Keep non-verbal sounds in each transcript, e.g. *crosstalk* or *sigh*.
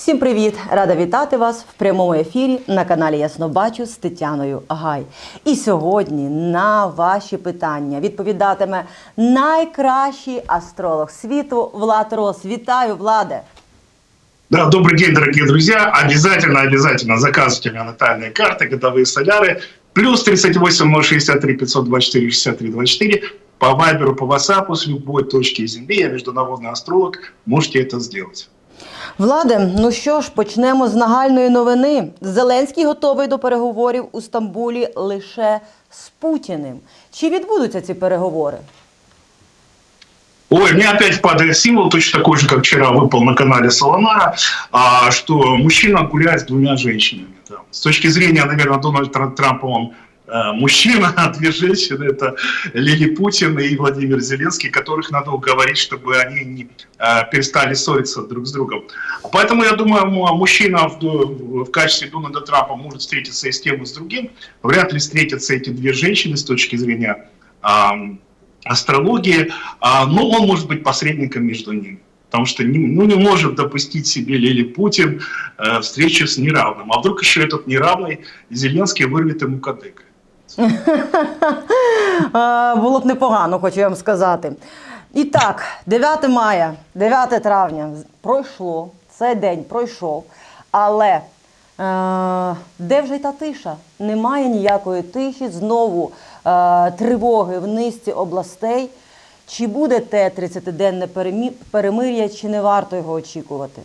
Всім привіт! Рада вітати вас в прямому ефірі на каналі Ясно Бачу з Тетяною Гай. І сьогодні на ваші питання відповідатиме найкращий астролог світу Влад Рос. Вітаю, Владе! Да, добрый день, дорогие друзья. Обязательно, обязательно заказывайте у меня натальные карты, годовые соляры. Плюс 38 063 524 63 24. По Вайберу, по WhatsApp с любой точки Земли. Я международный астролог. Можете это сделать. Владе, ну що ж, почнемо з нагальної новини. Зеленський готовий до переговорів у Стамбулі лише з Путіним. Чи відбудуться ці переговори? Ой, мне опять падает символ, точно такой же, как вчера выпал на канале Солонара, что мужчина гуляет с двумя женщинами. С точки зрения, наверное, Дональда Трампа он мужчина, а *laughs* две женщины это Лили Путин и Владимир Зеленский, которых надо уговорить, чтобы они не э, перестали ссориться друг с другом. Поэтому я думаю, мужчина в, в качестве Дональда Трампа может встретиться и с тем, и с другим. Вряд ли встретятся эти две женщины с точки зрения ам, астрологии, а, но он может быть посредником между ними. Потому что не, ну, не может допустить себе Лили Путин э, встречу с неравным. А вдруг еще этот неравный Зеленский вырвет ему кадык. *laughs* Було б непогано, хочу я вам сказати. І так, 9 мая, 9 травня пройшло, цей день пройшов, але е, де вже й та тиша? Немає ніякої тиші, знову е, тривоги в низці областей. Чи буде те 30-денне перемир'я, чи не варто його очікувати?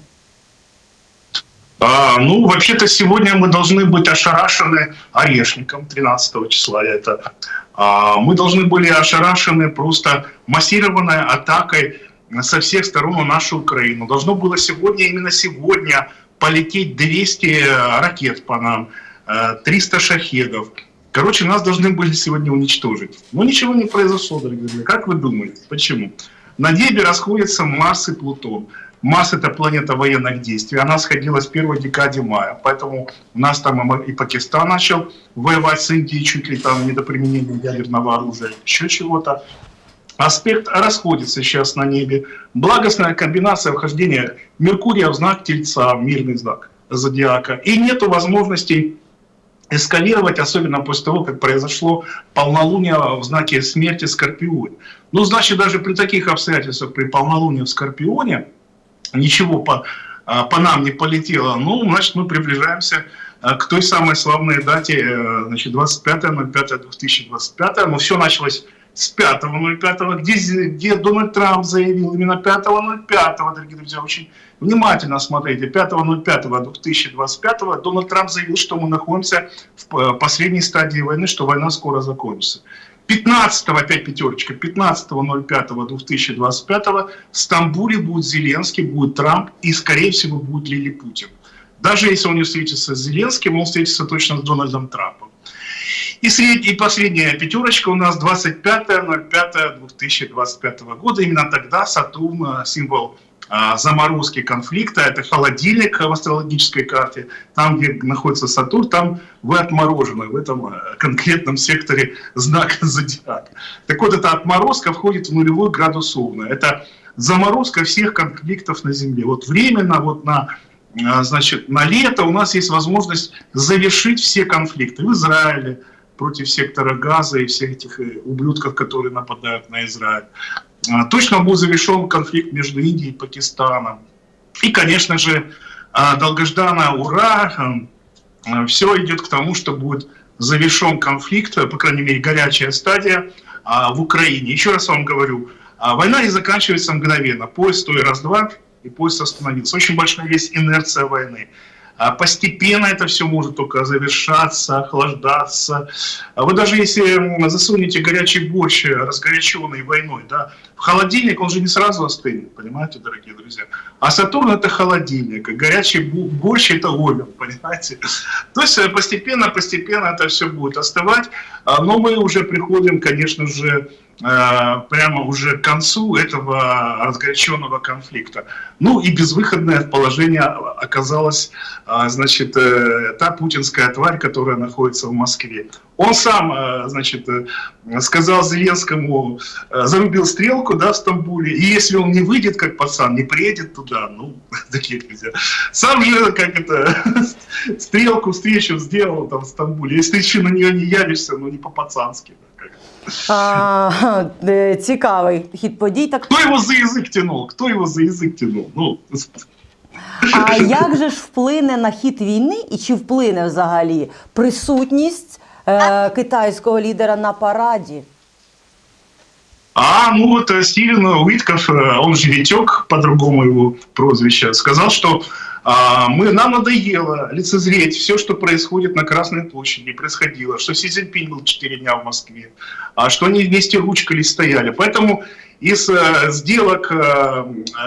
А, ну, вообще-то сегодня мы должны быть ошарашены орешником 13 числа. Это а, мы должны были ошарашены просто массированной атакой со всех сторон на нашу Украину. Должно было сегодня, именно сегодня, полететь 200 ракет по нам, э, 300 шахедов. Короче, нас должны были сегодня уничтожить. Но ничего не произошло, дорогие друзья. Как вы думаете? Почему? На небе расходятся Марс и Плутон. Марс – это планета военных действий. Она сходилась в первой декаде мая. Поэтому у нас там и Пакистан начал воевать с Индией чуть ли там не до применения ядерного оружия, еще чего-то. Аспект расходится сейчас на небе. Благостная комбинация вхождения Меркурия в знак Тельца, мирный знак зодиака. И нету возможностей эскалировать, особенно после того, как произошло полнолуние в знаке смерти Скорпионе. Ну, значит, даже при таких обстоятельствах, при полнолунии в Скорпионе, ничего по, а, по нам не полетело, ну, значит, мы приближаемся а, к той самой славной дате, э, значит, 25.05.2025, но все началось с 5.05, где, где Дональд Трамп заявил. Именно 5.05, дорогие друзья, очень внимательно смотрите, 5.05.2025 Дональд Трамп заявил, что мы находимся в э, последней стадии войны, что война скоро закончится. 15 опять пятерочка, 15.05.2025 в Стамбуле будет Зеленский, будет Трамп и, скорее всего, будет Лили Путин. Даже если он не встретится с Зеленским, он встретится точно с Дональдом Трампом. И, сред... и последняя пятерочка у нас 25.05.2025 года. Именно тогда Сатурн, э, символ заморозки конфликта, это холодильник в астрологической карте. Там, где находится Сатурн, там вы отморожены в этом э, конкретном секторе знака *laughs* зодиака. Так вот, эта отморозка входит в нулевой градус Овна. Это заморозка всех конфликтов на Земле. Вот временно, вот на а, значит, на лето у нас есть возможность завершить все конфликты в Израиле против сектора Газа и всех этих э, ублюдков, которые нападают на Израиль. А, Точно был завершен конфликт между Индией и Пакистаном. И, конечно же, а, долгожданное ура, все идет к тому, что будет завершен конфликт, по крайней мере, горячая стадия а, в Украине. Еще раз вам говорю, а, война не заканчивается мгновенно. Поезд стой раз-два, и поезд остановился. Очень большая есть инерция войны. А Постепенно это все может только завершаться, охлаждаться. А Вы даже если засунете горячий борщ, э, разгоряченный войной, да, в холодильник, он же не сразу остынет, понимаете, дорогие друзья. А Сатурн это холодильник, а горячий борщ это овен, *laughs* понимаете. То есть э, постепенно, постепенно это все будет остывать, а, но мы уже приходим, конечно же, прямо уже к концу этого разгоряченного конфликта. Ну и безвыходное положение оказалась, а, значит, э, та путинская тварь, которая находится в Москве. Он сам, э, значит, э, сказал Зеленскому, э, зарубил стрелку, да, в Стамбуле, и если он не выйдет, как пацан, не приедет туда, ну, *laughs* такие нельзя. Сам же, как это, *laughs* стрелку, встречу сделал там в Стамбуле. Если ты еще на нее не явишься, ну, не по-пацански. да, как. А, е, цікавий хід подій. Так Кто его за язык тянул? Кто его за язык тянул? Ну, А як *laughs* же ж вплине на хід війни і чи вплине взагалі присутність е, китайського лідера на параді? А, ну вот э, Стивен Уитков, э, он же Витек, по-другому его прозвище, сказал, что а, мы, нам надоело лицезреть все, что происходит на Красной площади, происходило, что Си Цзиньпинь был 4 дня в Москве, а что они вместе ручкались стояли. Поэтому из э, сделок э,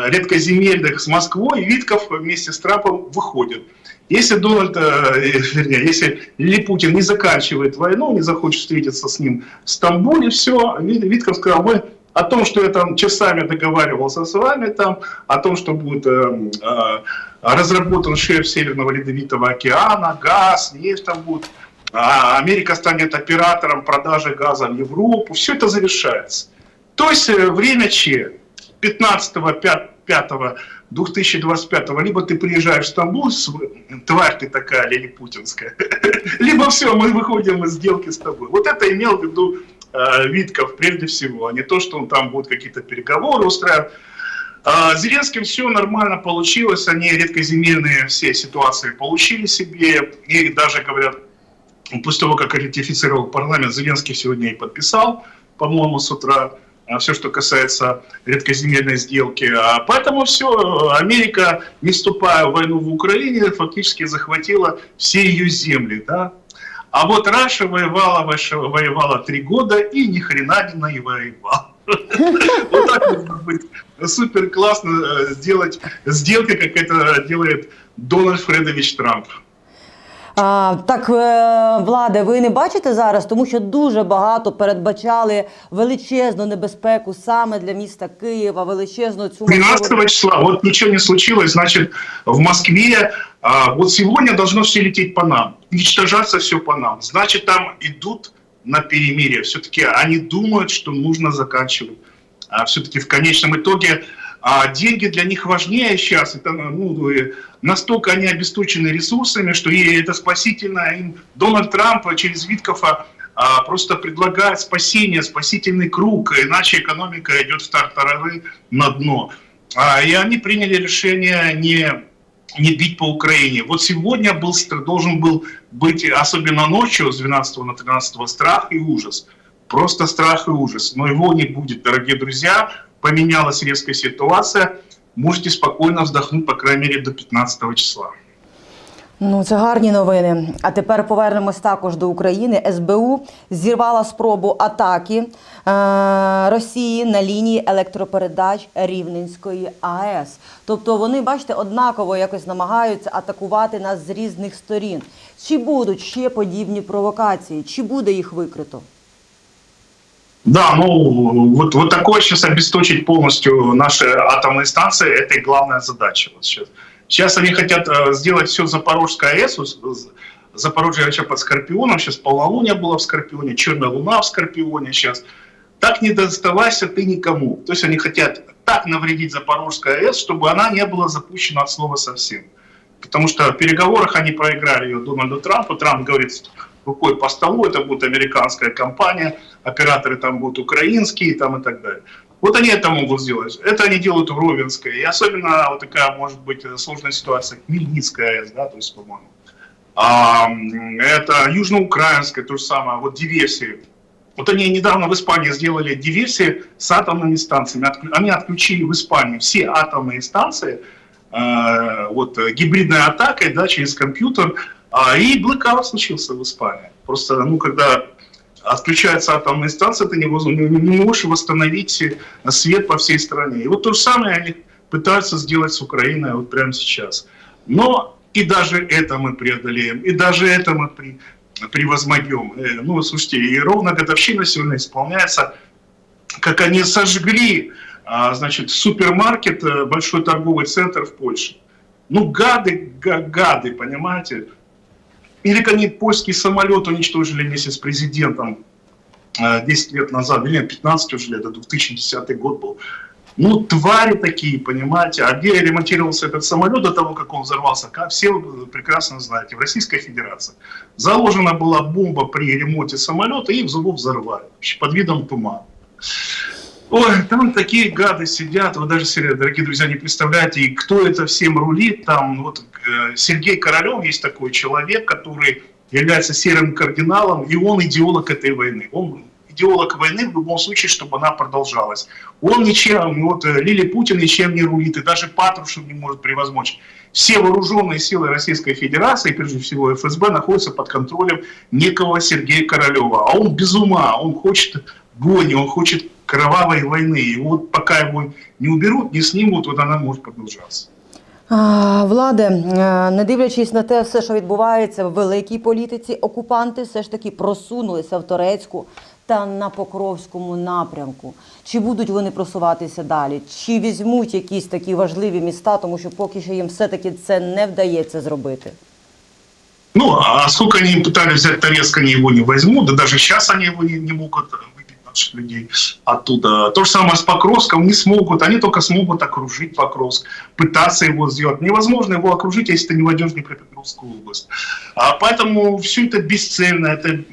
редкоземельных с Москвой Витков вместе с Трампом выходит. Если Дональд, э, вернее, если Ли Путин не заканчивает войну, не захочет встретиться с ним в Стамбуле, все, Витков сказал, мы о том, что я там часами договаривался с вами, там, о том, что будет э, э, разработан шеф Северного Ледовитого океана, газ, нефть там будет, а Америка станет оператором продажи газа в Европу, все это завершается. То есть э, время Че, 15 2025 либо ты приезжаешь в Стамбул, тварь ты такая, Лили Путинская, *laughs* либо все, мы выходим из сделки с тобой. Вот это имел в виду э, Витков прежде всего, а не то, что он там будет какие-то переговоры устраивать. А, Зеленским все нормально получилось, они редкоземельные все ситуации получили себе, и даже говорят, после того, как ратифицировал парламент, Зеленский сегодня и подписал, по-моему, с утра, все, что касается редкоземельной сделки. А Поэтому все, Америка, не вступая в войну в Украине, фактически захватила все ее земли. Да? А вот Раша воевала, воевала три года и ни хрена не воевала. Вот *laughs* так можно быть супер классно э, сделать сделки, как это делает Дональд Фредович Трамп. А, так, е, владе, ви не бачите зараз, тому що дуже багато передбачали величезну небезпеку саме для міста Києва, величезну цю 13 числа, вот ничего не случилось, значит, в Москве, а, вот сегодня должно все лететь по нам, уничтожаться все по нам. Значит, там идут на перемирие. Все-таки они думают, что нужно заканчивать. А все-таки в конечном итоге а, деньги для них важнее сейчас. Это, ну, настолько они обесточены ресурсами, что и это спасительно. Им Дональд Трамп через Виткофа а, просто предлагает спасение, спасительный круг, иначе экономика идет в тартарары на дно. А, И они приняли решение не, не бить по Украине. Вот сегодня был, стр- должен был быть, особенно ночью с 12 на 13 страх и ужас. Просто страх и ужас. Но его не будет, дорогие друзья. Поменялась резкая ситуация. Можете спокойно вздохнуть, по крайней мере, до 15 числа. Ну, це гарні новини. А тепер повернемось також до України. СБУ зірвала спробу атаки е- Росії на лінії електропередач Рівненської АЕС. Тобто вони, бачите, однаково якось намагаються атакувати нас з різних сторін. Чи будуть ще подібні провокації? Чи буде їх викрито? Да, ну вот, вот такое сейчас обесточить полностью наши атомные станции, это и главная задача вот сейчас. Сейчас они хотят э, сделать все Запорожская АЭС, с- с- Запорожье вообще под Скорпионом, сейчас полнолуние было в Скорпионе, черная луна в Скорпионе сейчас. Так не доставайся ты никому. То есть они хотят так навредить Запорожской АЭС, чтобы она не была запущена от слова совсем. Потому что в переговорах они проиграли ее Дональду Трампу. Трамп говорит рукой по столу, это будет американская компания, операторы там будут украинские там и так далее. Вот они это могут сделать. Это они делают в Ровенской. И особенно вот такая может быть сложная ситуация. Хмельницкая АЭС, да, то есть, по-моему. А, это южноукраинская, то же самое, вот диверсии. Вот они недавно в Испании сделали диверсии с атомными станциями. Они отключили в Испании все атомные станции, э, вот э, гибридной атакой, да, через компьютер, а, и блэкаут случился в Испании. Просто, ну, когда отключается атомная станция, ты не- не можешь восстановить э, свет по всей стране. И вот то же самое они пытаются сделать с Украиной вот прямо сейчас. Но и даже это мы преодолеем, и даже это мы при, превозмогем. Э, Ну, слушайте, и ровно годовщина сегодня исполняется, как они сожгли, а, значит, супермаркет, э, большой торговый центр в Польше. Ну, гады, га- гады, понимаете? Или они польский самолет уничтожили вместе с президентом э, 10 лет назад, или нет, 15 уже лет, это 2010 год был. Ну, твари такие, понимаете. А где ремонтировался этот самолет до того, как он взорвался, как все прекрасно знаете, в Российской Федерации. Заложена была бомба при ремонте самолета, и взлом взорвали под видом тумана. Ой, там такие гады сидят, вы даже, дорогие друзья, не представляете, и кто это всем рулит. Там вот э, Сергей Королев есть такой человек, который является серым кардиналом, и он идеолог этой войны. Он идеолог войны в любом случае, чтобы она продолжалась. Он ничем, вот э, Лили Путин ничем не рулит, и даже Патрушев не может превозмочь. Все вооруженные силы Российской Федерации, прежде всего ФСБ, находятся под контролем некого Сергея Королева. А он без ума, он хочет бойни, он хочет кровавой войны. И вот пока его не уберут, не снимут, вот она может продолжаться. А, Владе, е, не дивлячись на те все, що відбувається в великій політиці, окупанти все ж таки просунулися в Торецьку та на Покровському напрямку. Чи будуть вони просуватися далі? Чи візьмуть якісь такі важливі міста, тому що поки що їм все-таки це не вдається зробити? Ну, а сколько они пытались взять Торецк, они его не возьмут, да даже сейчас они его не, не могут наших людей оттуда. То же самое с Покровском не смогут, они только смогут окружить Покровск, пытаться его сделать. Невозможно его окружить, если ты не войдешь в Днепропетровскую область. А поэтому все это бесцельно, это,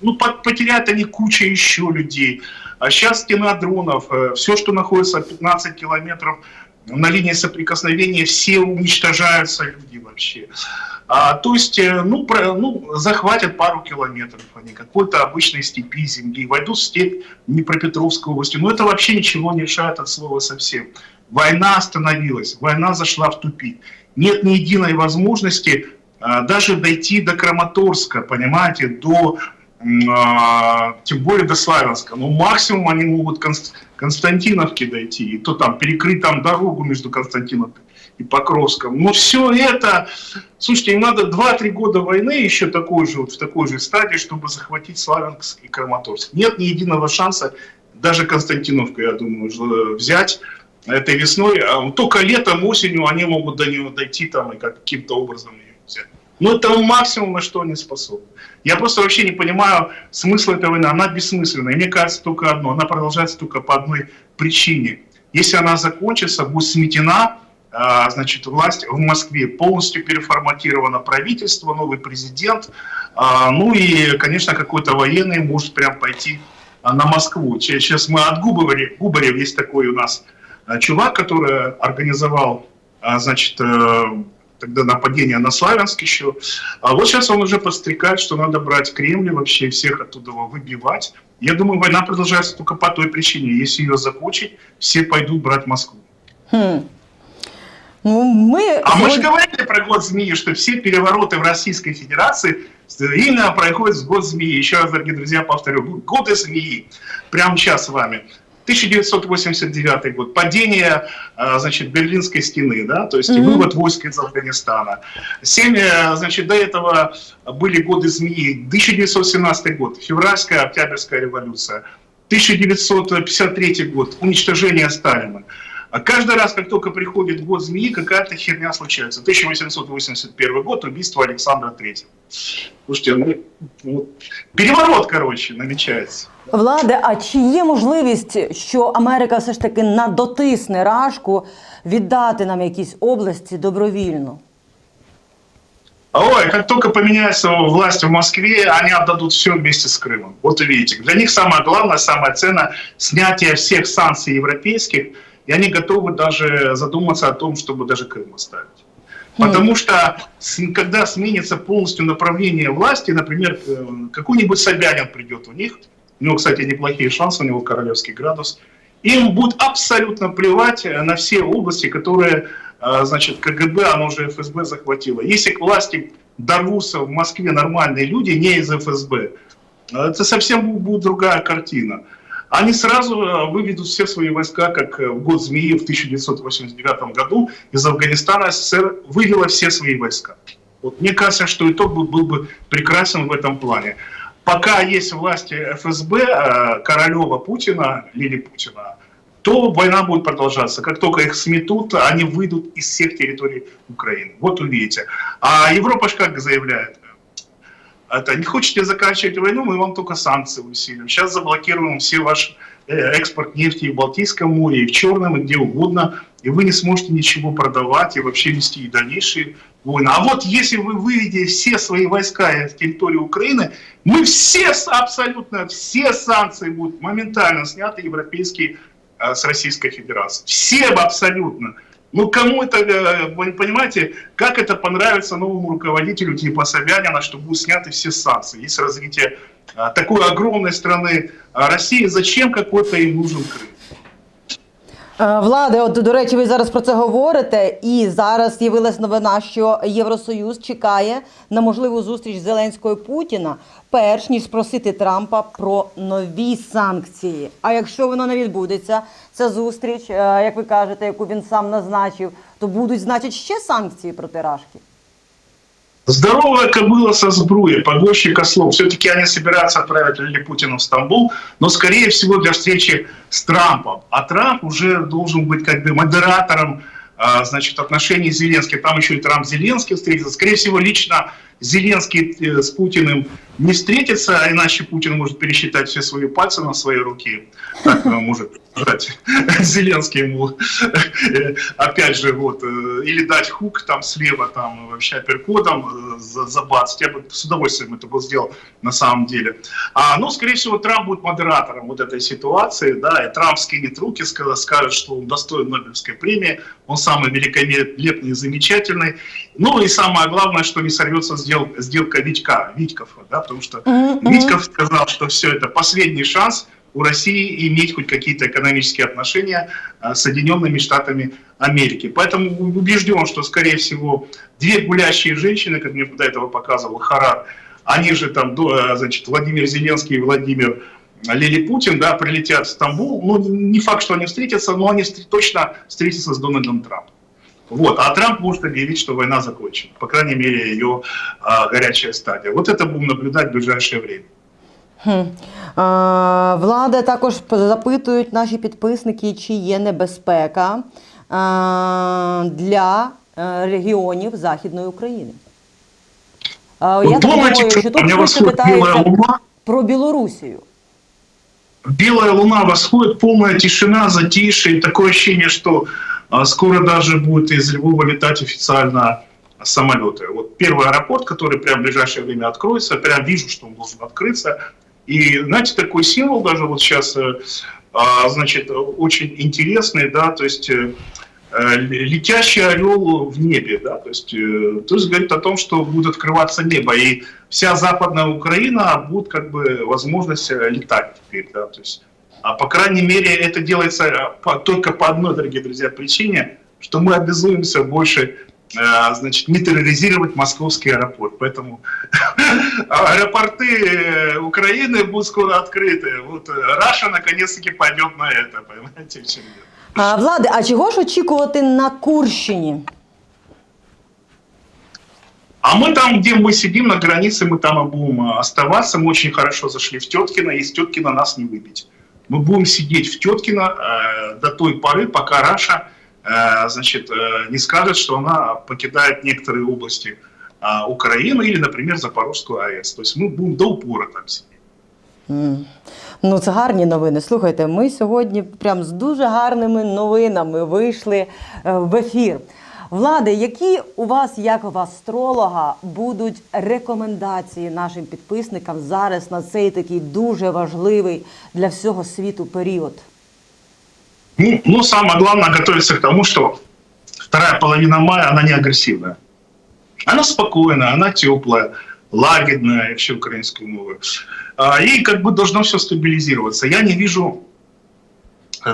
ну, по- потеряют они куча еще людей. А сейчас стена дронов, все, что находится 15 километров на линии соприкосновения, все уничтожаются люди вообще. А, то есть, э, ну, про- ну, захватят пару километров они, какой-то обычной степи земли, войдут в степь Днепропетровской области. Но это вообще ничего не решает от слова совсем. Война остановилась, война зашла в тупик. Нет ни единой возможности а, даже дойти до Краматорска, понимаете, до а, тем более до Славянска. Ну, максимум они могут Конст- Константиновке дойти, и то там перекрыть там дорогу между Константиновкой и Покровском. Но все это, слушайте, им надо 2-3 года войны еще такой же, вот в такой же стадии, чтобы захватить Славянск и Краматорск. Нет ни единого шанса даже Константиновку, я думаю, взять этой весной. А Только летом, осенью они могут до нее дойти там и каким-то образом ее взять. Но это максимум, на что они способны. Я просто вообще не понимаю смысла этой войны. Она бессмысленная. И мне кажется только одно. Она продолжается только по одной причине. Если она закончится, будет сметена значит, власть в Москве. Полностью переформатировано правительство, новый президент. А, Ну и, конечно, какой-то военный может прям пойти а, на Москву. Сейчас мы от Губарев, Губарев есть такой у нас а, чувак, который организовал, а, значит, э, тогда нападение на Славянск еще. А вот сейчас он уже подстрекает, что надо брать Кремль вообще всех оттуда выбивать. Я думаю, война продолжается только по той причине. Если ее закончить, все пойдут брать Москву. Хм. Ну, ми А мы же говорили про год змеи, что все перевороты в Российской Федерации именно происходят в год змеи. Еще раз, дорогие друзья, повторю, годы змеи. Прямо сейчас с вами. 1989 год, падение, а, значит, Берлинской стены, да, то есть Мгм. вывод войск из Афганистана. Семь, э, значит, до этого были годы змеи. 1917 год, февральская, октябрьская революция. 1953 год, уничтожение Сталина. А каждый раз, как только приходит год змеи, какая-то херня случается. 1881 год, убийство Александра III. Слушайте, ну, ну, переворот, короче, намечается. Владе, а чи є можливість, що Америка все ж таки надотисне Рашку віддати нам якісь області добровільно? Ой, как только поменяется власть в Москве, они отдадут все вместе с Крымом. Вот увидите. Для них самое главное, самое ценное – снятие всех санкций европейских, и они готовы даже задуматься о том, чтобы даже Крым оставить. Потому что когда сменится полностью направление власти, например, э, какой-нибудь Собянин придет у них, у него, кстати, неплохие шансы, у него королевский градус, им будет абсолютно плевать э, на все области, которые, э, значит, КГБ, оно уже ФСБ захватило. Если к власти дорвутся в Москве нормальные люди, не из ФСБ, это совсем бу- будет другая картина. Они сразу э, выведут все свои войска, как э, в год змеи в 1989 году из Афганистана СССР вывела все свои войска. Вот мне кажется, что итог был, был бы прекрасен в этом плане. Пока есть власти ФСБ, э, Королева Путина, Лили Путина, то война будет продолжаться. Как только их сметут, они выйдут из всех территорий Украины. Вот увидите. А Европа же как заявляет? Это не хотите заканчивать войну, мы вам только санкции усилим. Сейчас заблокируем все ваш э, экспорт нефти и в Балтийском море, и в Черном, и где угодно, и вы не сможете ничего продавать и вообще вести и дальнейшие войны. А вот если вы выведете все свои войска с территории Украины, мы все, абсолютно все санкции будут моментально сняты европейские э, с Российской Федерацией. Все абсолютно. Ну, кому это, э, вы понимаете, как это понравится новому руководителю типа Собянина, что будут сняты все санкции? Есть развитие а, такой огромной страны а, России, зачем какой-то им нужен Крым? Е, Владе, от до речі, ви зараз про це говорите, і зараз з'явилась новина, що Євросоюз чекає на можливу зустріч Зеленського Путіна, перш ніж спросити Трампа про нові санкції. А якщо воно не відбудеться, ця зустріч, е, як ви кажете, яку він сам назначив, то будуть, значить, ще санкції проти Рашки. Здоровая кобыла со сбруей, погонщик ослов. Все-таки они собираются отправить Лили Путина в Стамбул, но, скорее всего, для встречи с Трампом. А Трамп уже должен быть как бы модератором а, значит, отношений с Зеленским. Там еще и Трамп с Зеленским встретится. Скорее всего, лично Зеленский э, с Путиным не встретится, а иначе Путин может пересчитать все свои пальцы на своей руке. Так э, может сказать *laughs* Зеленский ему. Э, Опять же, вот, или дать хук там слева, там вообще апперкотом за- забацать. Я бы с удовольствием это бы сделал на самом деле. А, ну, скорее всего, Трамп будет модератором вот этой ситуации, да, и Трамп скинет руки, ска- скажет, что он достоин Нобелевской премии, он самый великолепный и замечательный. Ну и самое главное, что не сорвется сделка, сделка Витька, Витьков, да, потому что Витьков сказал, что все это последний шанс у России иметь хоть какие-то экономические отношения а, с Соединенными Штатами Америки. Поэтому убежден, что, скорее всего, две гулящие женщины, как мне до этого показывал Харар, они же там, э, значит, Владимир Зеленский и Владимир Лили Путин, да, прилетят в Стамбул. Ну, не факт, что они встретятся, но они точно встретятся с Дональдом Трампом. Вот. А Трамп может объявить, что война закончена. По крайней мере, ее а, горячая стадия. Вот это будем наблюдать в ближайшее время. Хм. Е, Влада також запитують наші підписники, чи є небезпека е, для е, регіонів Західної України. Е, Я Вы так думаете, думаю, что що у тут меня швидше восходит белая питається луна? про Білорусію. Белая луна восходит, полная тишина, затишье. И такое ощущение, что а, скоро даже будет из Львова летать официально самолеты. Вот первый аэропорт, который прямо в ближайшее время откроется, прям вижу, что он должен открыться. И, знаете, такой символ даже вот сейчас, э, а, значит, очень интересный, да, то есть э, э, летящий орел в небе, да, то есть, то есть говорит о том, что будет открываться небо, и вся западная Украина будет как бы возможность летать теперь, да, то есть, а по крайней мере это делается э, по- только по одной, дорогие друзья, причине, что мы обязуемся больше э, значит, не терроризировать московский аэропорт. Поэтому *laughs* аэропорты э, Украины будут скоро открыты. Вот Раша наконец-таки пойдет на это, *laughs* понимаете, в чем дело. Е, Влади, а чого ж очікувати на Курщині? А мы там, где мы сидим на границе, мы там и будем оставаться. Мы очень хорошо зашли в Теткино, и из Теткина нас не выбить. Мы будем сидеть в Теткино э, до той поры, пока Раша э, значит, э, не скажет, что она покидает некоторые области э, Украины или, например, Запорожскую АЭС. То есть мы будем до упора там сидеть. М. Ну, це гарні новини. Слухайте, ми сьогодні прям з дуже гарними новинами вийшли е, в ефір. Влади, які у вас, як у астролога, будуть рекомендації нашим підписникам зараз на цей такий дуже важливий для всього світу період? Ну, ну, самое главное готовиться к тому, что вторая половина мая, она не агрессивная. Она спокойная, она теплая, лагідная, якщо українською мовою. А, как бы должно все стабилизироваться. Я не вижу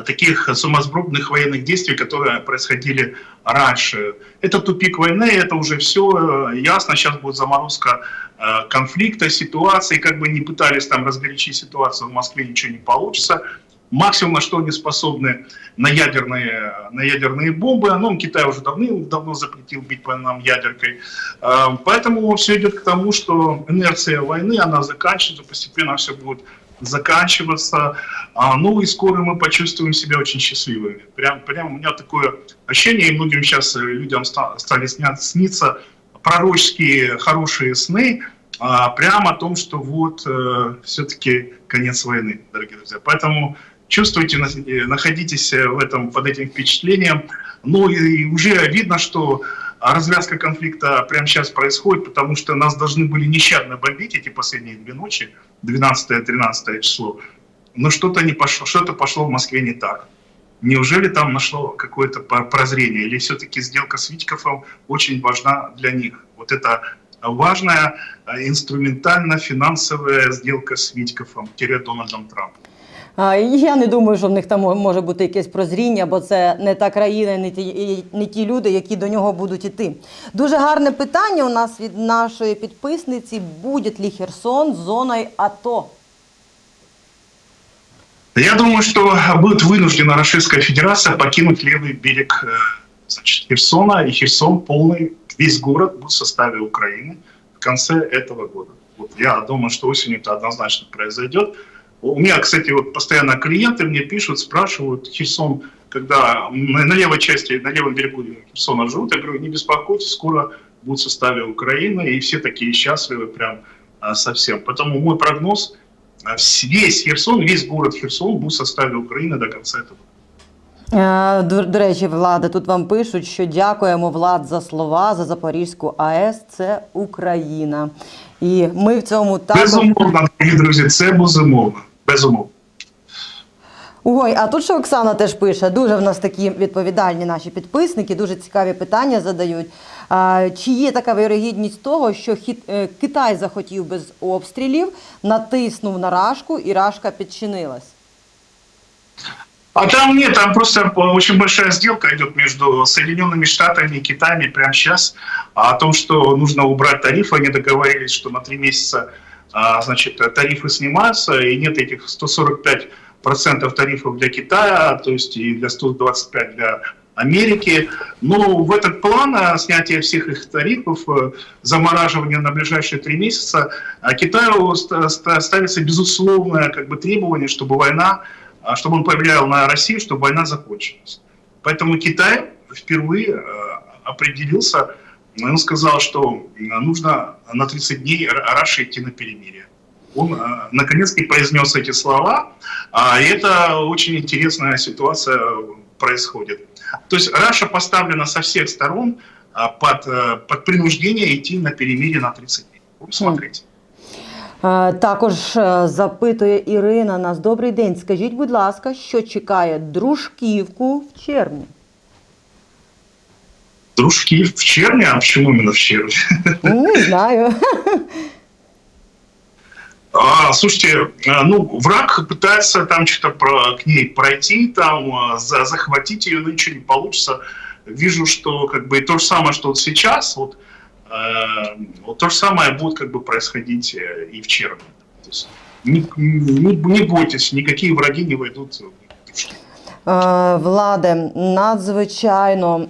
таких сумасбродных военных действий, которые происходили раньше. Это тупик войны, это уже все ясно. Сейчас будет заморозка э, конфликта, ситуации. Как бы не пытались там разгорячить ситуацию в Москве, ничего не получится. Максимум, на что они способны, на ядерные, на ядерные бомбы. Ну, Китай уже давно запретил бить по нам ядеркой. Поэтому все идет к тому, что инерция войны, она заканчивается, постепенно все будет заканчиваться. А, ну и скоро мы почувствуем себя очень счастливыми. Прям, прям у меня такое ощущение, и многим сейчас э, людям ста- стали сниться пророческие хорошие сны, а, прямо о том, что вот все-таки конец войны, дорогие друзья. Поэтому чувствуйте, на- э, находитесь э, в этом, под этим впечатлением. Ну и уже видно, что развязка конфликта прямо сейчас происходит, потому что нас должны были нещадно бомбить эти последние две ночи, 12-13 число. Но что-то не пошло, что-то пошло в Москве не так. Неужели там нашло какое-то прозрение? Или все-таки сделка с Витьковым очень важна для них? Вот это важная а, инструментально-фінансова сделка з Витьковым, тире Дональдом Трампом. А, і Я не думаю, що в них там мо- може бути якесь прозріння, бо це не та країна, і не ті, і не ті люди, які до нього будуть іти. Дуже гарне питання у нас від нашої підписниці: буде ли Херсон зоною АТО? Я думаю, что будет вынуждена Российская Федерация покинуть левый берег э, значит, Херсона, и Херсон полный, весь город будет в составе Украины в конце этого года. Вот я думаю, что осенью это однозначно произойдет. У меня, кстати, вот постоянно клиенты мне пишут, спрашивают, Херсон, когда на, на левой части, на левом берегу Херсона живут, я говорю, не беспокойтесь, скоро будет в составе Украины, и все такие счастливы прям а, совсем. Поэтому мой прогноз, а, вс- весь Херсон, весь город Херсон будет в составе Украины до конца этого. Е, До, до речі, Влада, тут вам пишуть, що дякуємо Влад за слова за Запорізьку АЕС. Це Україна. І ми в цьому також. Безумовно, дорогі друзі, це безумовно. Безумовно. Ой, а тут що Оксана теж пише. Дуже в нас такі відповідальні наші підписники, дуже цікаві питання задають. А, чи є така вирогідність того, що хіт, е, Китай захотів без обстрілів, натиснув на рашку і рашка підчинилась? А там нет, там просто э, очень большая сделка идет между Соединенными Штатами и Китаем прямо сейчас о том, что нужно убрать тарифы. Они договорились, что на три месяца а, значит, тарифы снимаются, и нет этих 145% тарифов для Китая, то есть и для 125 для Америки. Но в этот план а, снятия всех их тарифов, э, замораживания на ближайшие три месяца, а, Китаю ста- ста- ставится безусловное как бы, требование, чтобы война а, чтобы он повлиял на Россию, чтобы война закончилась. Поэтому Китай впервые э, определился, он сказал, что э, нужно на 30 дней Р- Раше идти на перемирие. Он э, наконец-таки произнес эти слова, а, и это очень интересная ситуация происходит. То есть Раша поставлена со всех сторон а, под, э, под принуждение идти на перемирие на 30 дней. Вот Смотрите. Е, Також е, запитує Ірина нас. Добрий день. Скажіть, будь ласка, що чекає дружківку в червні? Дружки в черне, а почему именно в червне? Не *laughs* знаю. А, слушайте, а, ну, враг пытается там что-то про, к ней пройти, там, а, за, захватить ее, но ничего не получится. Вижу, что как бы то же самое, что вот сейчас, вот, э, вот то же самое будет как бы происходить э, и в червне. То есть не, не, не бойтесь, никакие враги не войдут в души. Е, Владе, надзвичайно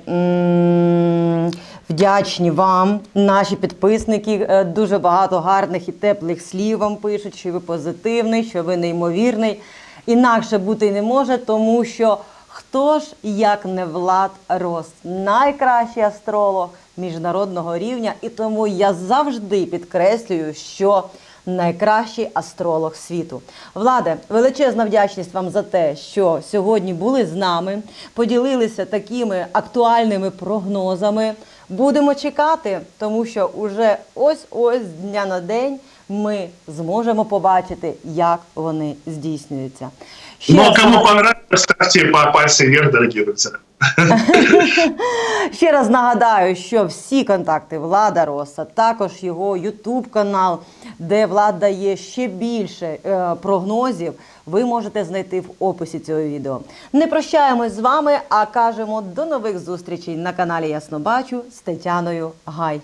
вдячні вам, наші підписники. Е, Дуже багато гарних і теплих слів вам пишуть, що ви позитивний, що ви неймовірний. Інакше бути не може, тому що хто ж, як не Влад Рос, найкращий астролог міжнародного рівня. І тому я завжди підкреслюю, що найкращий астролог світу. Владе, величезна вдячність вам за те, що сьогодні були з нами, поділилися такими актуальними прогнозами. Будемо чекати, тому що уже ось-ось з дня на день ми зможемо побачити, як вони здійснюються. Ще Ну, а раз кому понравилось, ставьте по пальцы вверх, дорогие друзья. Ще раз нагадаю, що всі контакти Влада Роса, також його Ютуб канал, де Влад дає ще більше е, прогнозів, ви можете знайти в описі цього відео. Не прощаємось з вами, а кажемо до нових зустрічей на каналі Ясно Бачу з Тетяною Гай.